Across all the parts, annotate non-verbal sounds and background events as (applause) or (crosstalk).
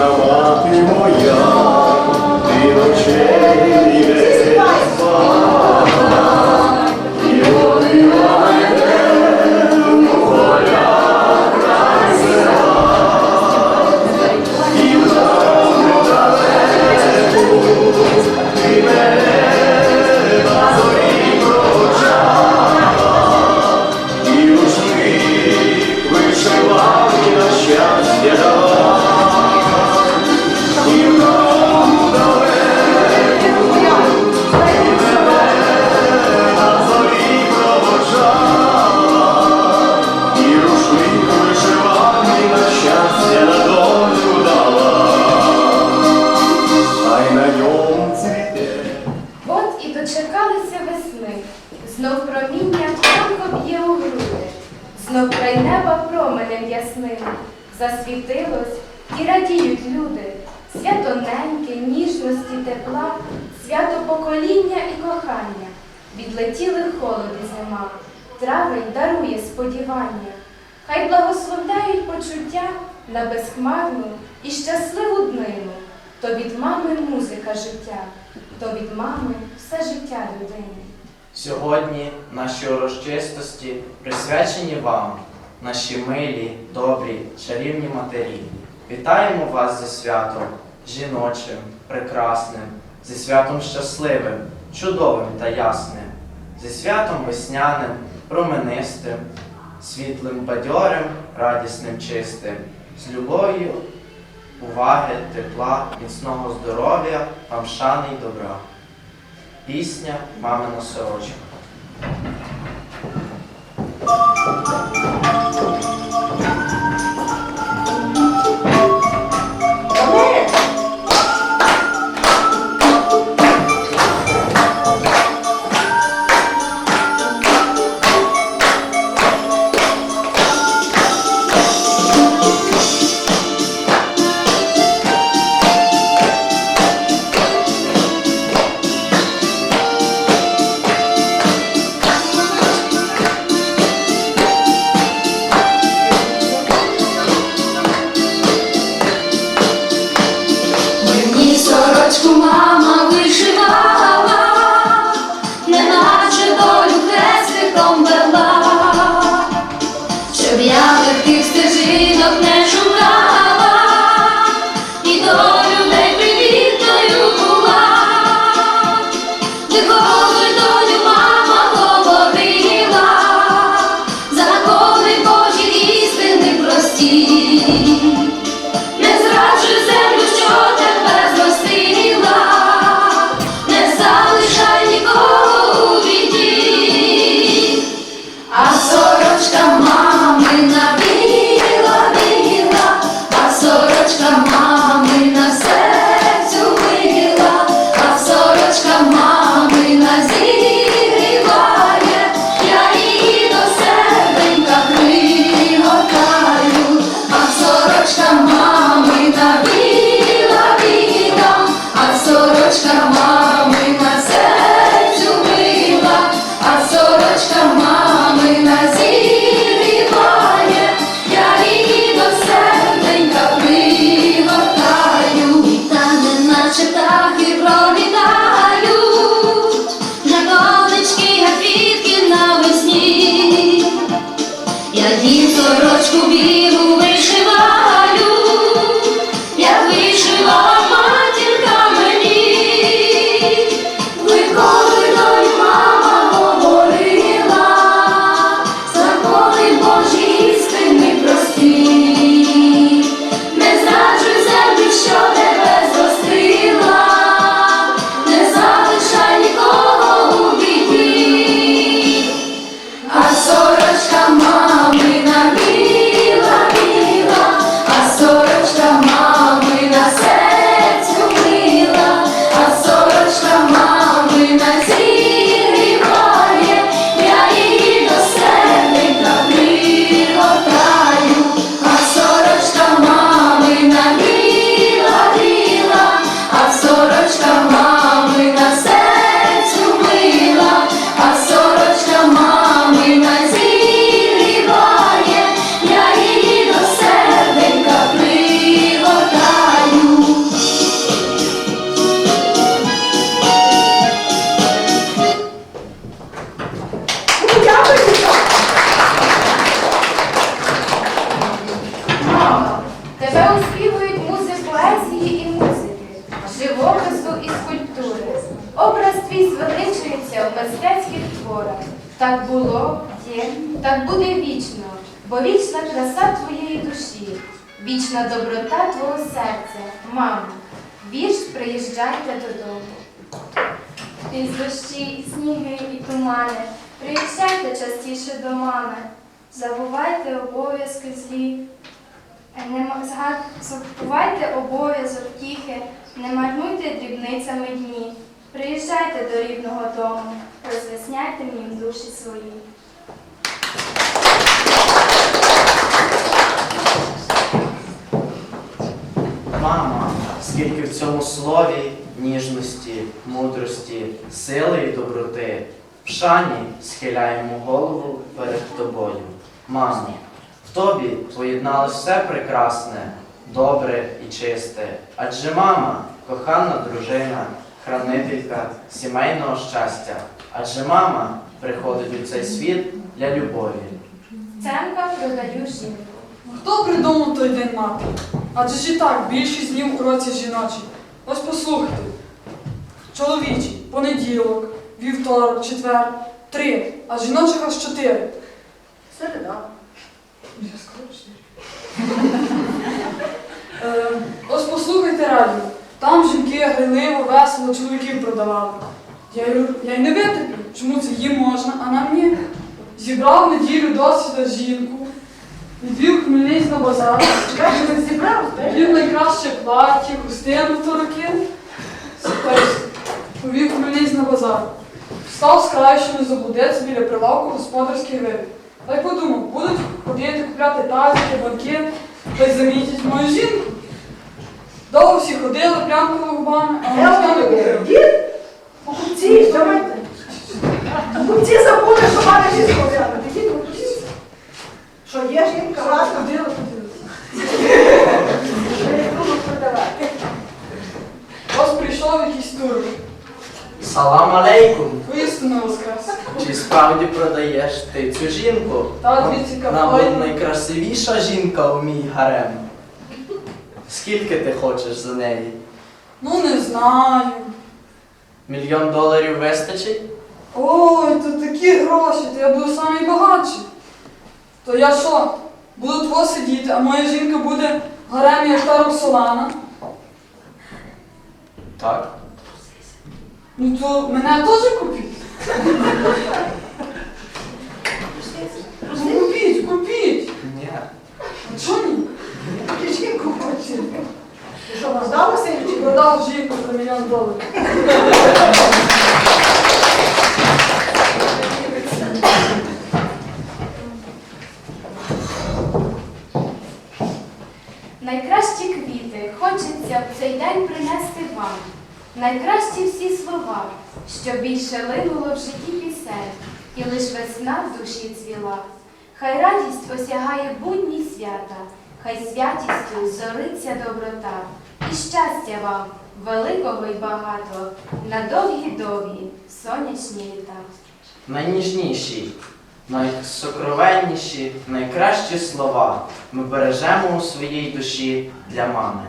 go тонко б'є у груди, знов край неба променем ясним засвітилось і радіють люди. Свято неньки, ніжності, тепла, свято покоління і кохання. Відлетіли холоди зима, травень дарує сподівання. Хай благословляють почуття на безхмарну і щасливу днину. То від мами музика життя, то від мами все життя людини. Сьогодні наші урочистості присвячені вам, наші милі, добрі, чарівні матері. Вітаємо вас зі святом жіночим, прекрасним, зі святом щасливим, чудовим та ясним, зі святом весняним, променистим, світлим, бадьорим, радісним, чистим, з любов'ю, уваги, тепла, міцного здоров'я, вам шани й добра. Пісня Мамина сорочка. Твого серця, мамо. Вірш приїжджайте додому. Крізь дощі, і сніги, і тумани, приїжджайте частіше до мами, забувайте обов'язки злі, Е, забувайте обов'язок тіхи, не марнуйте дрібницями дні, приїжджайте до рідного дому, розвесняйте в душі свої. Скільки в цьому слові ніжності, мудрості, сили і доброти. В шані схиляємо голову перед тобою. Мамо, в тобі поєдналось все прекрасне, добре і чисте. Адже мама кохана дружина, хранителька сімейного щастя. Адже мама приходить у цей світ для любові. Ценка продаю жінку. Хто придумав той день матері? Адже ж і так більшість днів у році жіночий. Ось послухайте. Чоловічий, понеділок, вівторок, четвер, три, а жіночих аж чотири. Середа. Я чотири. (laughs) Е, Ось послухайте радіо. Там жінки грайливо, весело чоловіків продавали. Я, й- я не витерпів, чому це їм можна, а нам ні. Зібрав неділю досвіда жінку, відвів Хмельниць на базар. Чекай, що зібрав? Їм найкраще плаття, хустину в руки. Повів Хмельниць на базар. Встав з краю, що не заблудеться біля прилавку господарський вибір. Та й подумав, будуть ходити купляти тазики, банки, та й замітять мою жінку. Довго всі ходили, плямкали губами, а вона не купив. Дід? Покупці, що ви? Покупці забули, що мали жінку взяти. Що є жінка? Будемо продавати. Ось прийшов якийсь турок. Салам алейкум! Поїстину воскрес. Чи справді продаєш ти цю жінку? Та, яка Мабуть, найкрасивіша жінка у мій гарем. Скільки ти хочеш за неї? Ну не знаю. Мільйон доларів вистачить? Ой, то такі гроші, то я буду самий багатший. То я що, буду тво сидіти, а моя жінка буде в гаремі як та Роксолана? Так. Ну то мене теж купіть. Ну купіть, купіть. Ні. А чого ні? Ти жінку хочеш? Ти що, роздалося? Продав жінку за мільйон доларів. Найкращі квіти хочеться в цей день принести вам. Найкращі всі слова, що більше линуло в житті пісень, і лиш весна в душі цвіла. Хай радість осягає будні свята, хай святістю зориться доброта. І щастя вам, великого й багато, на довгі-довгі сонячні літа. Найніжніші, найсокровенніші, найкращі слова ми бережемо у своїй душі для мами.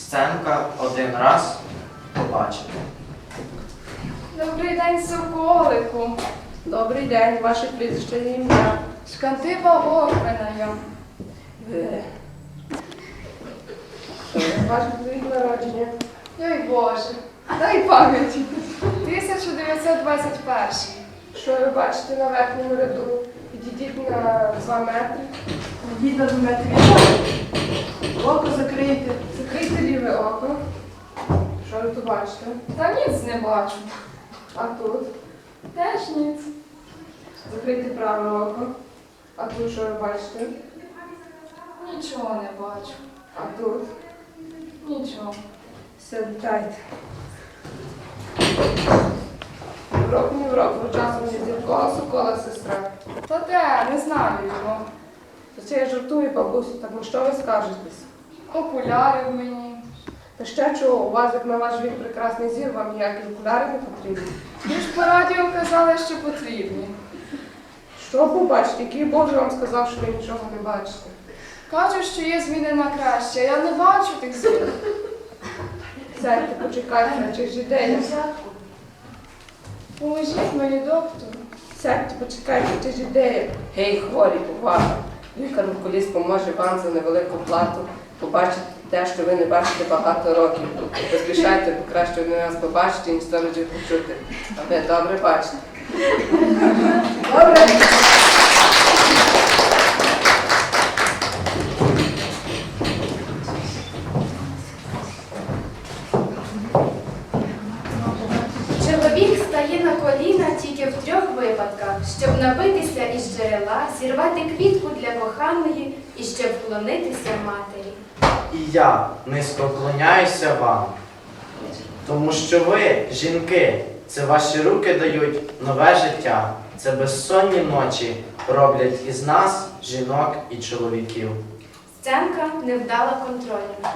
Сценка один раз побачите. Добрий день, соколику. Добрий день, ваше прізвище ім'я. Шкантива Огнена. Ви. Ваш рік народження. Ой Боже, дай пам'яті. 1921. Що ви бачите на верхньому ряду? Підійдіть на 2 метри. Підійдіть на 2 метри. Око закрийте. Закрийте ліве око. Що ви тут бачите? Та ніц не бачу. А тут? Теж ніц. Закрийте праве око. А тут що ви бачите? Нічого не бачу. А тут? Нічого. Урок не урок, бо часом не зіркова сокола сестра. Та де, не знаю його. То це я жартую, бабусю, так ну що ви скажетесь? Окуляри в мені. Та ще чого, у вас як на ваш вік прекрасний зір, вам ніякі окуляри не потрібні. Ви ж по радіо казали, що потрібні. Що побачите? Який Боже вам сказав, що ви нічого не бачите? Кажуть, що є зміни на краще. Я не бачу тих змін. Сядьте, почекайте, чи ж ідея? Поможіть мені, доктору. Сядьте, почекайте, чи ж ідея? Гей, хворі, увага! Лікар в поможе вам за невелику плату. Побачите те, що ви не бачите багато років. Поспішайте, бо краще один раз побачити, ніж сто разів почути. А ви добре бачите. Добре. Стає на коліна тільки в трьох випадках, щоб напитися із джерела, зірвати квітку для коханої і щоб вклонитися матері. і я низько вклоняюся вам. Тому що ви, жінки, це ваші руки дають нове життя. Це безсонні ночі роблять із нас жінок і чоловіків. Сценка невдала контрольна.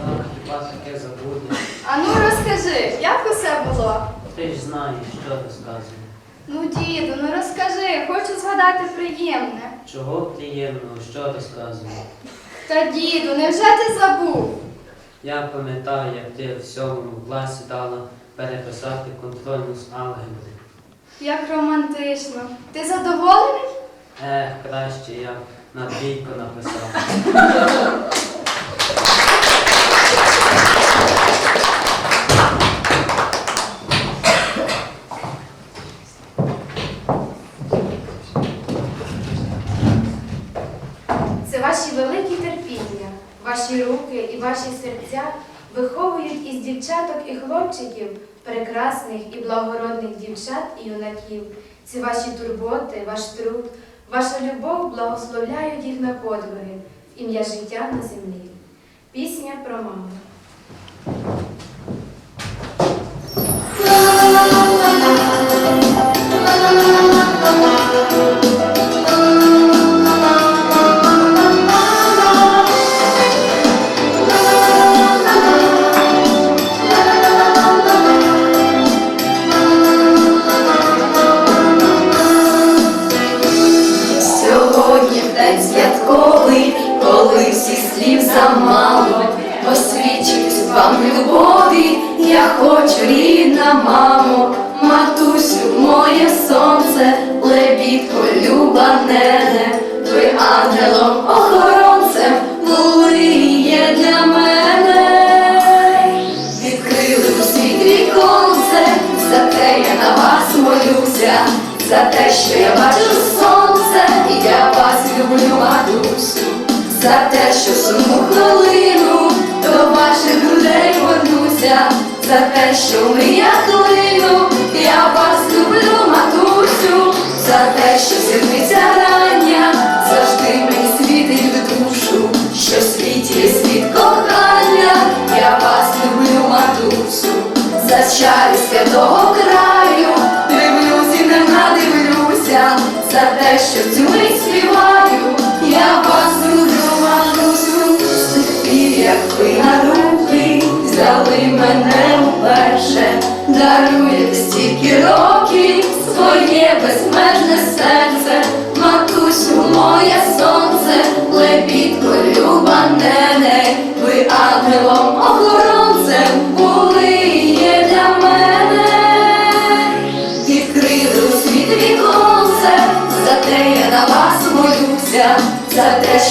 Так, хіба таке забуде. А ну розкажи, як усе було? Ти ж знаєш, що розказує. Ну, діду, ну розкажи, хочу згадати приємне. Чого приємного, що розказує? Та діду, невже ти забув? Я пам'ятаю, як ти в сьомому класі дала переписати контрольну з алгебри. Як романтично. Ти задоволений? Ех, краще я на двійку написав. (laughs) Це ваші великі терпіння, ваші руки і ваші серця виховують із дівчаток і хлопчиків прекрасних і благородних дівчат і юнаків. Це ваші турботи, ваш труд, ваша любов благословляють їх на подвиги ім'я життя на землі. Пісня про маму. Сьогодні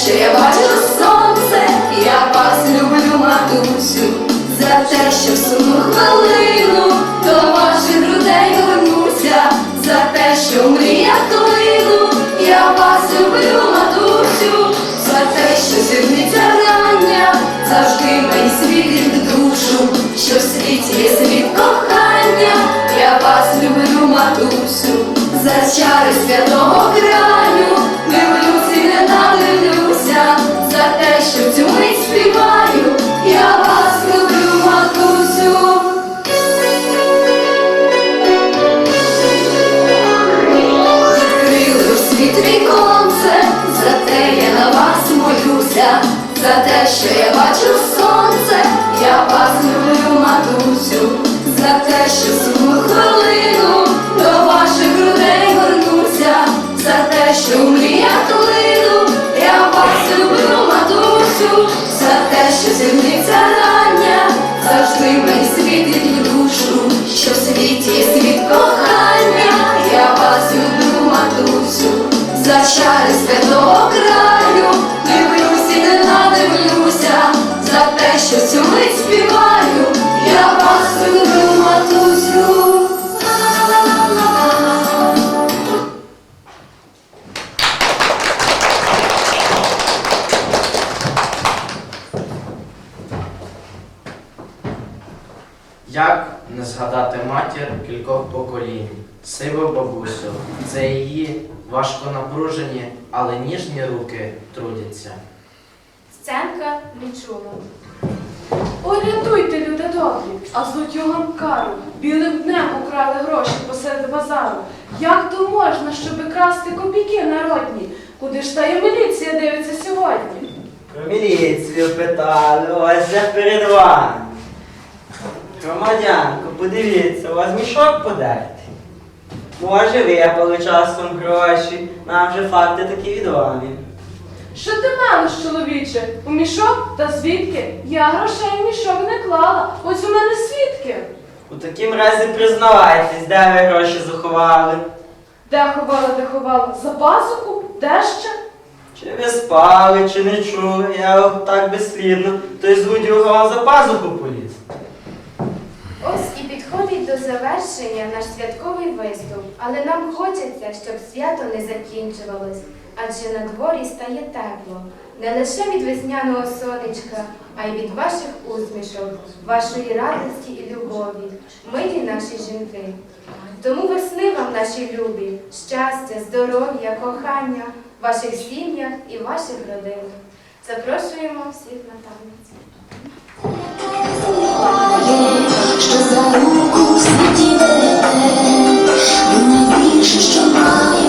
що я бачу сонце, я вас люблю, матусю, за те, що в сумну хвилину до ваших грудей горнуся, за те, що в мріях клину, я вас люблю, матусю, за те, що зірниця рання, завжди мені світить душу, що в світі є світ кохання, я вас люблю, матусю, за чари святого краю, igual. Це її важко напружені, але ніжні руки трудяться. Сценка Мічула. Ой, рятуйте, люди добрі, а злотюгам кару. Білим днем украли гроші посеред базару. Як то можна, щоби красти копійки народні? Куди ж та й міліція дивиться сьогодні? Про міліцію питали, ось я перед вами. Громадянко, подивіться, у вас мішок подертий. Може, випали часом гроші, нам вже факти такі відомі. Що ти мелиш, чоловіче? У мішок? Та звідки? Я грошей в мішок не клала. Ось у мене свідки. У такім разі признавайтесь, де ви гроші заховали. Де ховала, де ховала? За пазуху? Де ще? Чи ви спали, чи не чули, я от так безслідно, той злодюга вам за пазуху поліз. Ось до завершення наш святковий виступ, але нам хочеться, щоб свято не закінчувалось, адже на дворі стає тепло. Не лише від весняного сонечка, а й від ваших усмішок, вашої радості і любові, милі наші жінки. Тому весни вам, наші любі, щастя, здоров'я, кохання в ваших сім'ях і ваших родинах. Запрошуємо всіх на танець. що за руку найбільше, що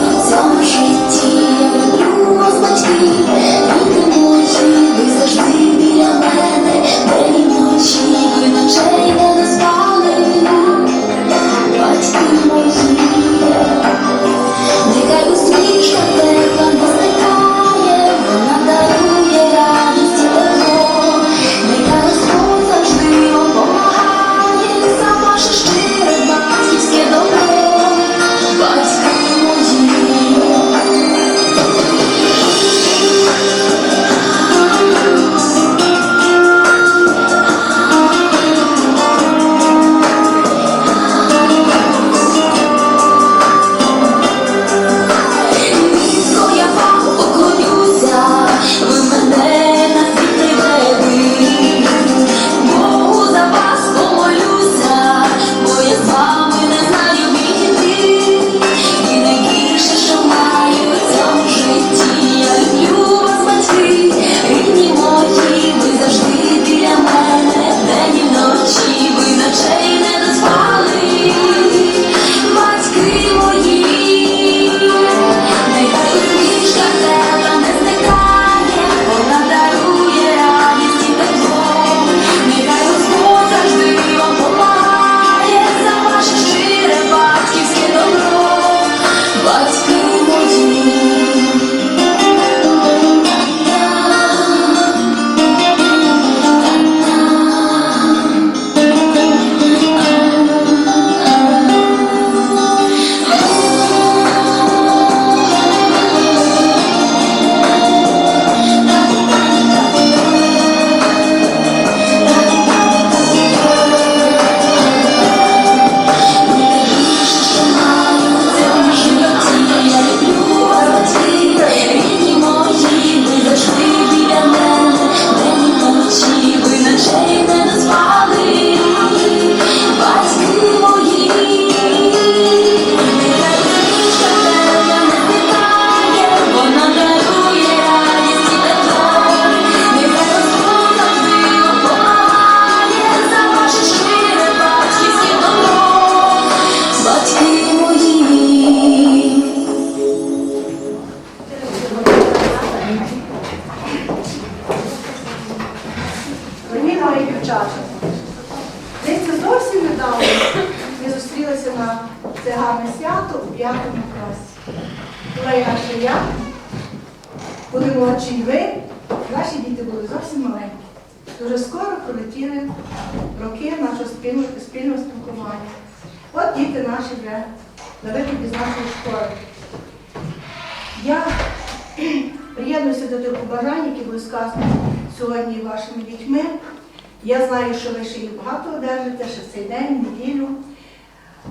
знаю, що ви ще їх багато одержите, в цей день, неділю.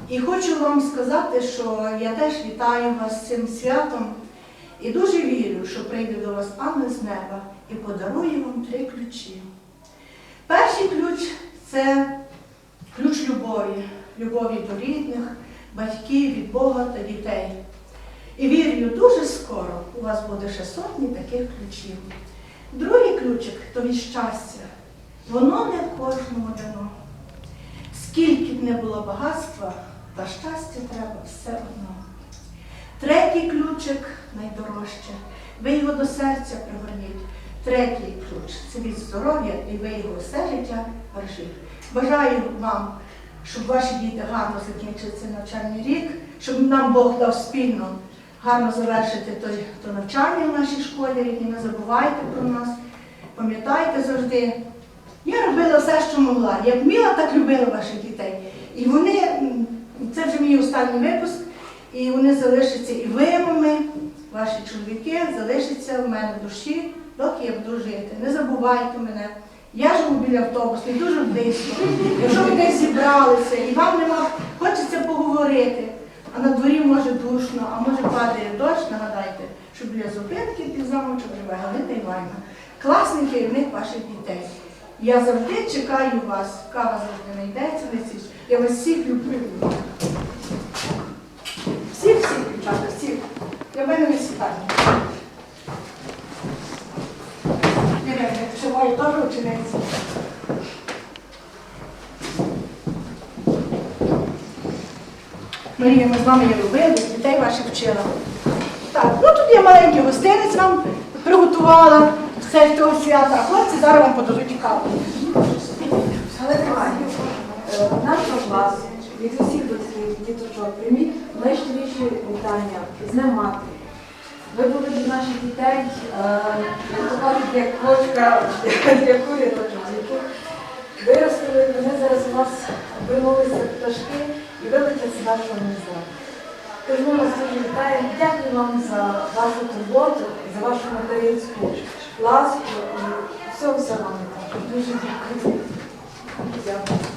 І хочу вам сказати, що я теж вітаю вас з цим святом і дуже вірю, що прийде до вас ангел з неба і подарує вам три ключі. Перший ключ це ключ любові, любові до рідних, батьків, від Бога та дітей. І вірю, дуже скоро у вас буде ще сотні таких ключів. Другий ключик то від щастя. Воно не кожному дано. Скільки б не було багатства, та щастя треба все одно. Третій ключик найдорожче. Ви його до серця пригорніть. Третій ключ це від здоров'я, і ви його все життя бережіть. Бажаю вам, щоб ваші діти гарно закінчили цей навчальний рік, щоб нам Бог дав спільно гарно завершити то навчання в нашій школі рідні. Не забувайте про нас, пам'ятайте завжди. Я робила все, що могла. Як вміла, так любила ваших дітей. І вони, це вже мій останній випуск, і вони залишаться і ви, мами, ваші чоловіки, залишаться в мене в душі, доки я буду жити. Не забувайте мене. Я живу біля автобусу, і дуже близько. Якщо ви десь зібралися і вам нема, хочеться поговорити, а на дворі може душно, а може падає дощ, нагадайте, що біля зупинки під замочок живе Галина Іванівна. Класний керівник ваших дітей. Я завжди чекаю вас. Кава завжди знайдеться, всі. Я вас всіх люблю. Всіх, всіх, дівчата, всіх. Я мене не. Ірина, ще мою теж учениця. Марія, ми з вами її робили, дітей ваших вчила. Так, ну тут я маленький гостинець вам приготувала все з того свята, хлопці зараз вам подадуть каву. Але тримай. Е, Наш клас від усіх батьків, діточок, прийміть найщиріші вітання з Днем Матері. Ви були для наших дітей, як то кажуть, як кошка для куряточок, з яких виростили, вони зараз у вас вимовилися пташки і вилетять з нашого гнізда. Тож ми вас дуже вітаємо. Дякую вам за вашу турботу, за вашу материнську ласку Все все вам. Дуже дякую. Дякую.